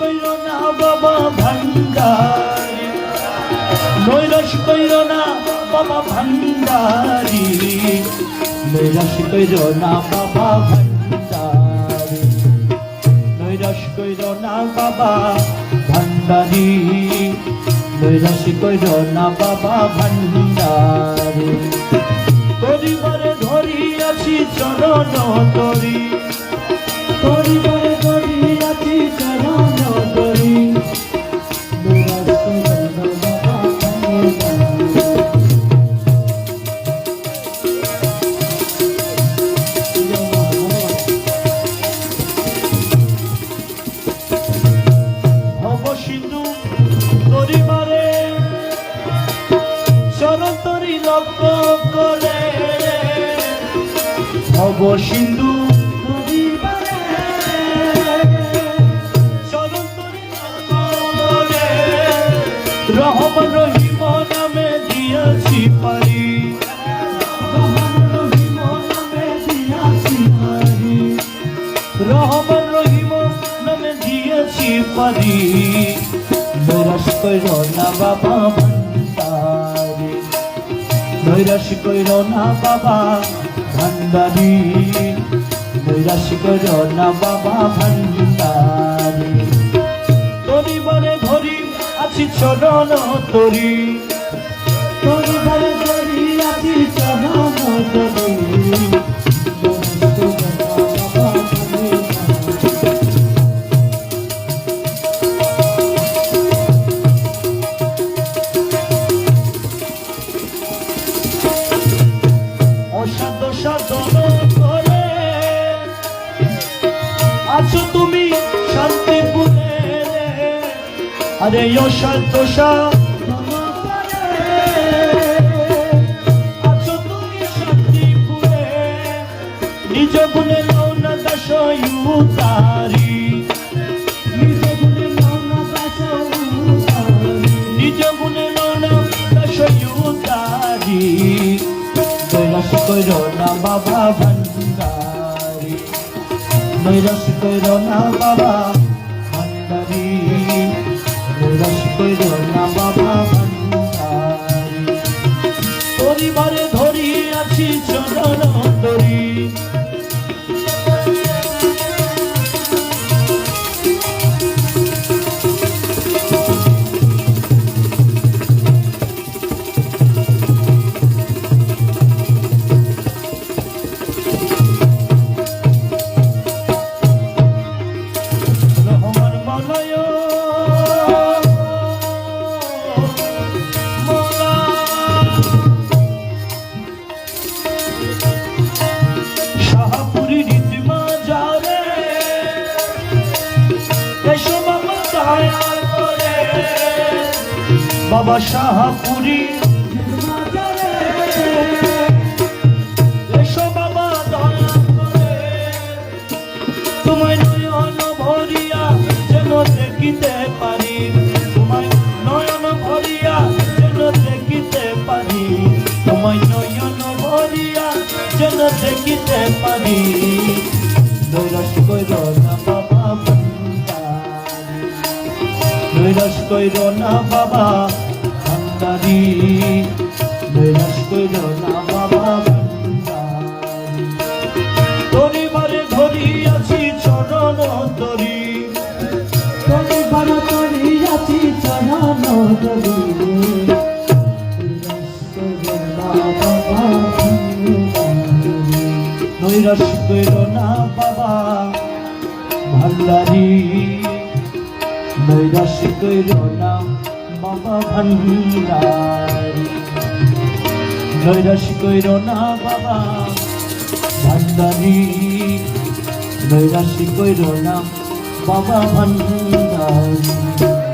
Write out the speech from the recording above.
কইর না বাবা ভান্ডারি। নৈরাশ কইর না বাবা ভান্ডারি। নৈরাশ কইর না বাবা ভান্ডারি। নৈরাশ কইর না বাবা ভান্ডারি। নৈরাশ কইর না বাবা ভান্ডারি। পরিবারে ধরি আছি চরণ তরি শরতরি লক্ষ্য করে ভব সিন্ধু রহমান রহিম নামে দিয়াছি পারি। রহমান রহিম নামে দিয়াছি পারি। নৈরাশ কইর বাবা নৈরাশ কইর না বাবা ভান্ডারি। নৈরাশি কইর না বাবা ভান্ডারি। পরিবারে ধরি, আছি চরণ তরি। শান্তিপুরে আরে করে শান্তিপুরে নিজ গুণে লৌনা দাস উতারি নিজ গুণে লৌনা দাস উতারি নিজ গুণে লৌনা দাস উতারি নৈরাশ কইর না বাবা নৈরাশ কইর না বাবা ভান্ডারি। নৈরাশ কইর না বাবা শাহপুরি। দেখিতে পারি। তোমায় নয়ন ভরিয়া দেখিতে পারি। তোমায় নয়ন ভরিয়া নৈরাশ কইর না বাবা ভান্ডারি। নৈরাশ কইর না বাবা পরিবারে ধরি আছি চরণ তরি পরিবারে ধরি আছি চরণ তরি নৈরাশ কইর না বাবা ভান্ডারি। নৈরাশ কইর না, বাবা ভান্ডারি। নৈরাশ কইর না, বাবা ভান্ডারি। নৈরাশি কইর না, বাবা ভান্ডারি।